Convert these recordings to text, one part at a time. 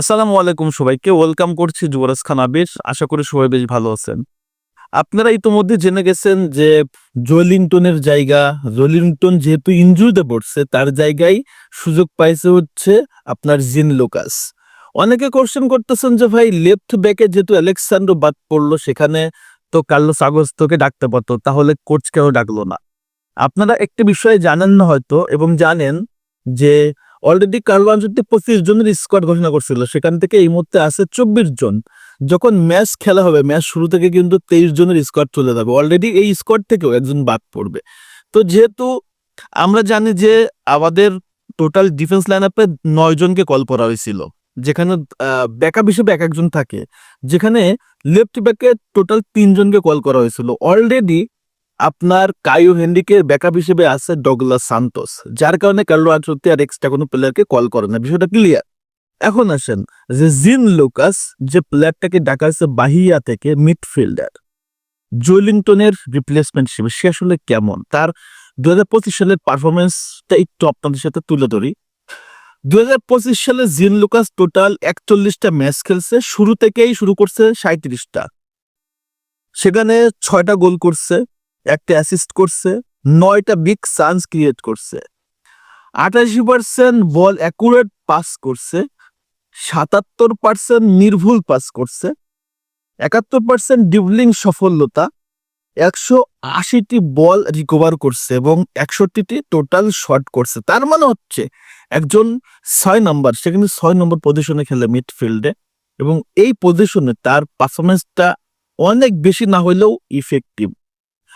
আসসালামু আলাইকুম সবাইকে, ওয়েলকাম করছি যুবরাজ খান আবির। আশা করি সবাই বেশ ভালো আছেন। আপনারা ইতোমধ্যে জেনে গেছেন যে জলিংটনের জায়গা জলিংটন যেহেতু ইনজুরিতে পড়ছে, তার জায়গায় সুযোগ পাইছে হচ্ছে আপনার জিন লোকাস। অনেকে কোশ্চেন করতেছেন যে ভাই লেফট ব্যাকে যেহেতু আলেকসান্ড্রো বাদ পড়ল, সেখানে তো কার্লোস আগস্তকে ডাকতে পারতো, তাহলে কোচ কেন ডাকলো না। আপনারা একটি বিষয়ে জানেন না হয়তো, এবং জানেন যে অলরেডি কার্লো আনচেলত্তি পঁচিশ জনের স্কোয়াড ঘোষণা করছিল। সেখান থেকে এই মুহূর্তে আছে চব্বিশ জন। যখন ম্যাচ খেলা হবে ম্যাচ শুরু থেকে কিন্তু তেইশ জনের স্কোয়াড চলে যাবে। অলরেডি এই স্কোয়াড থেকেও একজন বাদ পড়বে। তো যেহেতু আমরা জানি যে আমাদের টোটাল ডিফেন্স লাইন আপে নয় জনকে কল করা হয়েছিল, যেখানে ব্যাকআপ হিসেবে এক একজন থাকে, যেখানে লেফট ব্যাকে টোটাল তিনজনকে কল করা হয়েছিল। অলরেডি আপনার কায়ো হেনরিকে ব্যাকআপ হিসেবে আছে ডগলাস সান্তোস, যার কারণে কার্লো আনচেলত্তি আর এক্সট্রা কোনো প্লেয়ারকে কল করে না। বিষয়টা ক্লিয়ার এখন আসেন, যে জিন লুকাস, যে প্লেয়ারটাকে ডাকা হয়েছে বাহিয়া থেকে মিডফিল্ডার জোলিংটনের রিপ্লেসমেন্ট হিসেবে, সে আসলে কেমন? তার দু হাজার পঁচিশ সালের পারফরমেন্সটা একটু আপনাদের সাথে তুলে ধরি। দু হাজার পঁচিশ সালে জিন লুকাস টোটাল একচল্লিশটা ম্যাচ খেলছে, শুরু থেকেই শুরু করছে সাঁত্রিশটা সেখানে ছয়টা গোল করছে। একটা অ্যাসিস্ট করছে, নয়টা বিগ চান্স ক্রিয়েট করছে। আটাশি পার্সেন্ট বল অ্যাকুরেট পাস করছে, সাতাত্তর পার্সেন্ট নির্ভুল পাস করছে, একাত্তর পার্সেন্ট ডিবলিং সফলতা, একশো আশিটি বল রিকভার করছে এবং একষট্টিটি টোটাল শট করছে। তার মানে হচ্ছে একজন ছয় নম্বর সে কিন্তু ছয় নম্বর পজিশনে খেলে মিডফিল্ডে এবং এই পজিশনে তার পারফরমেন্সটা অনেক বেশি না হলেও ইফেক্টিভ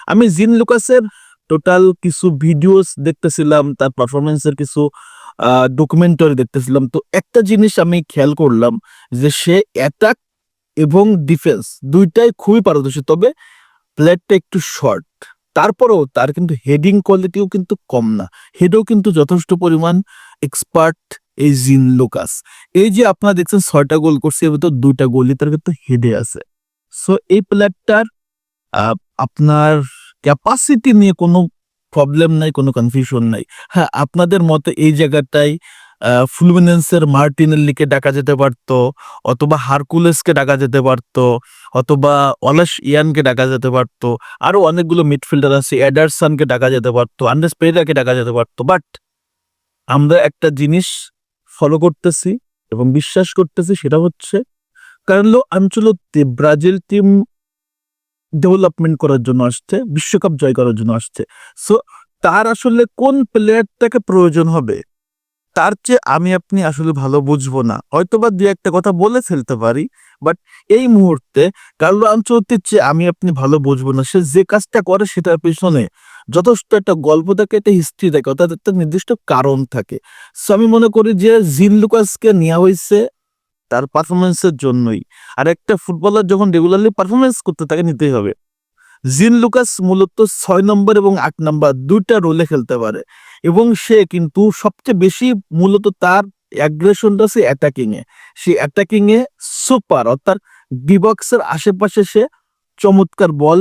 আমি জিন লুকাসের টোটাল কিছু ভিডিওস দেখতেছিলাম, তার পারফরমেন্সের কিছু ডকুমেন্টারি দেখতেছিলাম। তো একটা জিনিস আমি খেয়াল করলাম যে সে অ্যাটাক এবং ডিফেন্স দুইটাই খুবই পারদর্শী, তবে প্লেয়ারটা একটু শর্ট তারপরেও তার কিন্তু হেডিং কোয়ালিটিও কিন্তু কম না। হেডও কিন্তু যথেষ্ট পরিমাণ এক্সপার্ট এই জিন লুকাস। এই যে আপনারা দেখছেন ছয়টা গোল করছে এর ভিতর দুইটা গোলই তার কিন্তু হেডে আছে। সো এই প্লেয়ারটার আপনার ক্যাপাসিটি নিয়ে কোনো প্রবলেম নাই, কোনো কনফিউশন নাই। হ্যাঁ আপনাদের মতে এই জায়গাটাই ফুলমিনেন্সের মার্টিনেল্লিকে ডাকা যেতে পারতো, অথবা হারকুলেসকে ডাকা যেতে পারতো, অথবা অলস ইয়ানকে ডাকা যেতে পারতো, আরও অনেকগুলো মিডফিল্ডার আছে এডারসনকে ডাকা যেতে পারতো আন্ডাস পেরেরাকে ডাকা যেতে পারতো। বাট আমরা একটা জিনিস ফলো করতেছি এবং বিশ্বাস করতেছি, সেটা হচ্ছে কারণ আঞ্চলতে ব্রাজিল টিম ডেভেলপমেন্ট করার জন্য আসছে, বিশ্বকাপ জয় করার জন্য আসছে। সো তার আসলে কোন প্লেয়ারটাকে প্রয়োজন হবে? তার চেয়ে আমি, আপনি আসলে ভালো বুঝব না। হয়তোবা দু একটা কথা বলে ফেলতে পারি বাট এই মুহূর্তে কার্লো আঞ্চলতির চেয়ে আমি, আপনি ভালো বুঝব না। সে যে কাজটা করে সেটার পিছনে যথেষ্ট একটা গল্প থাকে, একটা হিস্ট্রি থাকে, অর্থাৎ একটা নির্দিষ্ট কারণ থাকে। সো আমি মনে করি যে জিন লুকাসকে নেওয়া হয়েছে তার পারফরমেন্সের জন্যই। আর একটা ফুটবলার যখন রেগুলারলি পারফরমেন্স করতে, তাকে নিতেই হবে। জিন লুকাস মূলত ছয় নম্বর এবং আট নম্বর দুইটা রোলে খেলতে পারে। এবং সে কিন্তু সবচেয়ে বেশি মূলত তার অ্যাগ্রেশনটা সে অ্যাটাকিং এ সে অ্যাটাকিং এ সুপার অর্থাৎ ডিবক্সের আশেপাশে সে চমৎকার বল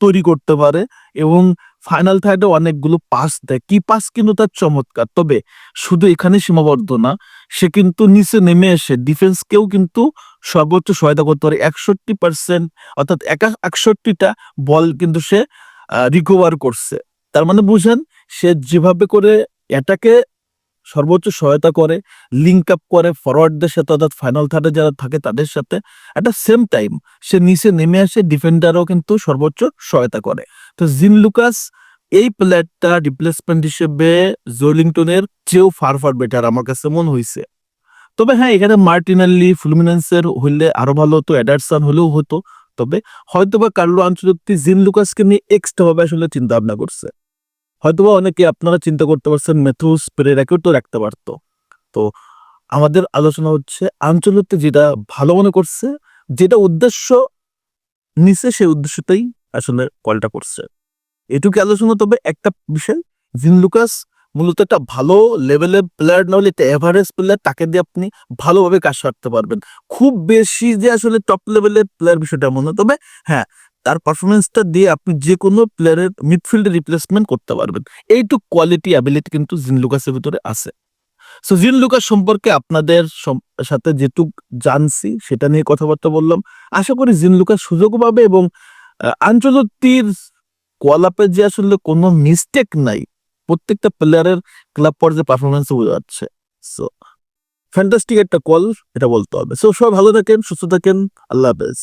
তৈরি করতে পারে এবং ফাইনাল থার্ডে অনেকগুলো পাস দেয়। কি পাস কিন্তু তার চমৎকার। তবে শুধু এখানে সীমাবদ্ধ না, সে কিন্তু নিচে নেমে এসে ডিফেন্সকেও কিন্তু সর্বোচ্চ সহায়তা করতে পারে। একষট্টি পার্সেন্ট অর্থাৎ একা একষট্টিটা বল কিন্তু সে রিকভার করছে। তার মানে বুঝেন, সে যেভাবে করে এটাকে সর্বোচ্চ সহায়তা করে লিঙ্ক আপ করে ফরওয়ার্ডদের সাথে, অর্থাৎ ফাইনাল থার্ডে যারা থাকে তাদের সাথে, একটা সেম টাইম সে নিচে নেমে আসে ডিফেন্ডারও কিন্তু সর্বোচ্চ সহায়তা করে। তো জিন লুকাস এই প্লেয়ারটা রিপ্লেসমেন্ট হিসেবে জোলিংটনের চেয়েও ফার ফার বেটার আমার কাছে মনে হয়েছে তবে হ্যাঁ এখানে মার্টিনাল্লি ফ্লুমিনেন্সের হইলে আরও ভালো হতো, অ্যাডারসন হলেও হতো, তবে হয়তোবা কার্লো আঞ্চলত্তি জিন লুকাসকে নিয়ে এক্সট্রা ভাবে আসলে চিন্তা ভাবনা করছে। হয়তোবা অনেকে আপনারা চিন্তা করতে পারছেন মেথুস পেরেরাকেও তো রাখতে পারতো। তো আমাদের আলোচনা হচ্ছে আঞ্চলত্তি যেটা ভালো মনে করছে, যেটা উদ্দেশ্য নিচে সেই উদ্দেশ্যতেই আসলে কলটা করছে। এটুকু আলোচনা, তবে একটা বিষয়, জিন লুকাস মূলত একটা ভালো লেভেলের প্লেয়ার না হলে একটা এভারেজ প্লেয়ার তাকে দিয়ে আপনি ভালোভাবে কাজ সারতে পারবেন। খুব বেশি যে আসলে টপ লেভেলের প্লেয়ার বিষয়টা মনে তবে হ্যাঁ তার পারফরমেন্সটা দিয়ে আপনি যে কোনো প্লেয়ারের মিডফিল্ডে রিপ্লেসমেন্ট করতে পারবেন। এইটুক কোয়ালিটি অ্যাবিলিটি কিন্তু জিন লুকাসের ভিতরে আছে। সো জিন লুকাস সম্পর্কে আপনাদের সাথে যেটুক জানছি, সেটা নিয়ে কথাবার্তা বললাম। আশা করি জিন লুকাস সুযোগ পাবে এবং আঞ্চলতির কোয়ালাপে যে আসলে কোনো মিস্টেক নাই, প্রত্যেকটা প্লেয়ারের ক্লাব পর্যায়ে পারফরমেন্স বোঝা যাচ্ছে। সো ফ্যান্টাস্টিক একটা কল এটা বলতে হবে। সো সবাই ভালো থাকেন, সুস্থ থাকেন, আল্লাহ হাফেজ।